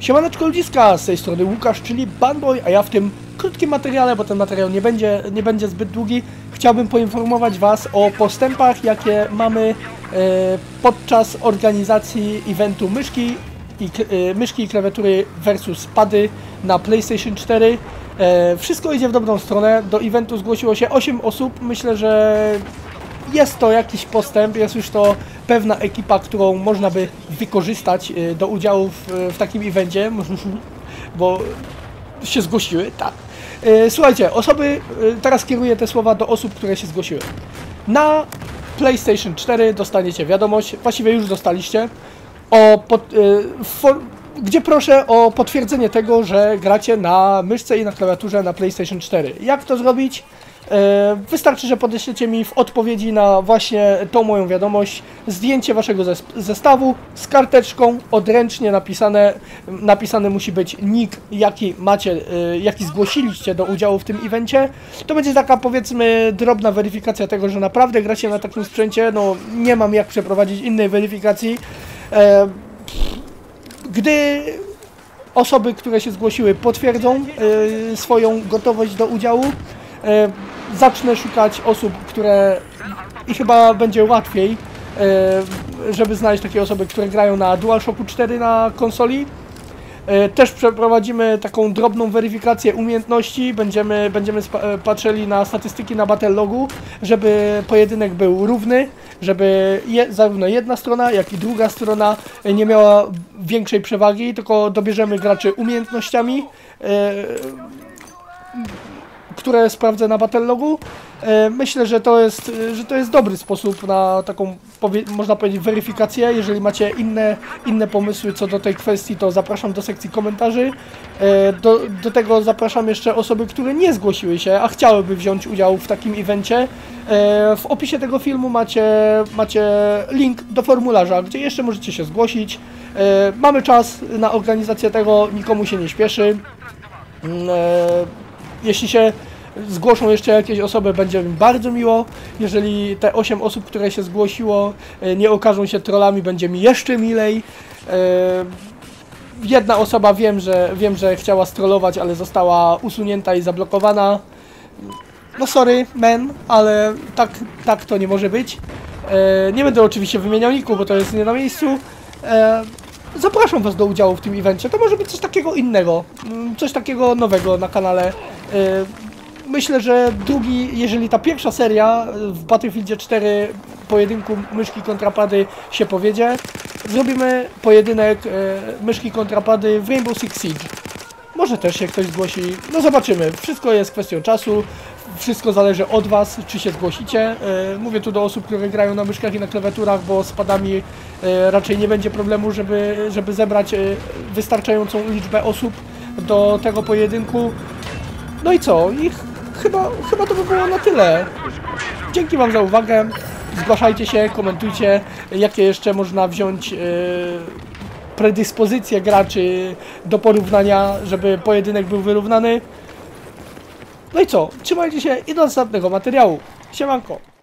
Siemaneczko ludziska, z tej strony Łukasz, czyli Banboy, a ja w tym krótkim materiale, bo ten materiał nie będzie, nie będzie zbyt długi, chciałbym poinformować Was o postępach, jakie mamy e, podczas organizacji eventu myszki i, e, myszki i klawiatury versus pady na PlayStation 4. E, wszystko idzie w dobrą stronę, do eventu zgłosiło się 8 osób, myślę, że jest to jakiś postęp, jest już to pewna ekipa, którą można by wykorzystać y, do udziału w, w takim evencie, bo się zgłosiły, tak. Y, Słuchajcie, osoby, y, teraz kieruję te słowa do osób, które się zgłosiły. Na PlayStation 4 dostaniecie wiadomość, właściwie już dostaliście, o pod, for, gdzie proszę o potwierdzenie tego, że gracie na myszce i na klawiaturze na PlayStation 4. Jak to zrobić? E, Wystarczy, że podeślecie mi w odpowiedzi na właśnie tą moją wiadomość zdjęcie waszego zes- zestawu z karteczką odręcznie napisane. Napisany musi być nick, jaki macie, e, jaki zgłosiliście do udziału w tym evencie. To będzie taka powiedzmy drobna weryfikacja tego, że naprawdę gracie na takim sprzęcie. No nie mam jak przeprowadzić innej weryfikacji. E, Gdy osoby, które się zgłosiły, potwierdzą swoją gotowość do udziału, zacznę szukać osób, które i chyba będzie łatwiej, e, żeby znaleźć takie osoby, które grają na DualShocku 4 na konsoli. E, Też przeprowadzimy taką drobną weryfikację umiejętności, będziemy, będziemy e, patrzyli na statystyki na Battlelogu, żeby pojedynek był równy, żeby je, zarówno jedna strona, jak i druga strona nie miała większej przewagi, tylko dobierzemy graczy umiejętnościami, które sprawdzę na Battlelogu. E, Myślę, że to jest, e, że to jest dobry sposób na taką, można powiedzieć, weryfikację. Jeżeli macie inne, inne pomysły co do tej kwestii, to zapraszam do sekcji komentarzy. E, Do, do tego zapraszam jeszcze osoby, które nie zgłosiły się, a chciałyby wziąć udział w takim evencie. W opisie tego filmu macie, macie link do formularza, gdzie jeszcze możecie się zgłosić. Mamy czas na organizację tego, nikomu się nie śpieszy. Mm, Jeśli się zgłoszą jeszcze jakieś osoby, będzie mi bardzo miło. Jeżeli te 8 osób, które się zgłosiło, e, nie okażą się trollami, będzie mi jeszcze milej. E, Jedna osoba wiem, że wiem, że chciała strollować, ale została usunięta i zablokowana. No sorry, man, ale tak, tak to nie może być. E, nie będę oczywiście wymieniał niku, bo to jest nie na miejscu. Zapraszam Was do udziału w tym evencie. To może być coś takiego innego, mm, coś takiego nowego na kanale. Myślę, że drugi, jeżeli ta pierwsza seria w Battlefieldzie 4 pojedynku myszki kontrapady się powiedzie, zrobimy pojedynek e, myszki kontrapady w Rainbow Six Siege. Może też się ktoś zgłosi. No zobaczymy. Wszystko jest kwestią czasu. Wszystko zależy od Was, czy się zgłosicie. E, Mówię tu do osób, które grają na myszkach i na klawiaturach, bo z padami e, raczej nie będzie problemu, żeby, żeby zebrać wystarczającą liczbę osób do tego pojedynku. No i co? I ch- chyba, chyba to by było na tyle. Dzięki Wam za uwagę. Zgłaszajcie się, komentujcie, jakie jeszcze można wziąć e, predyspozycje graczy do porównania, żeby pojedynek był wyrównany. No i co? Trzymajcie się i do następnego materiału. Siemanko.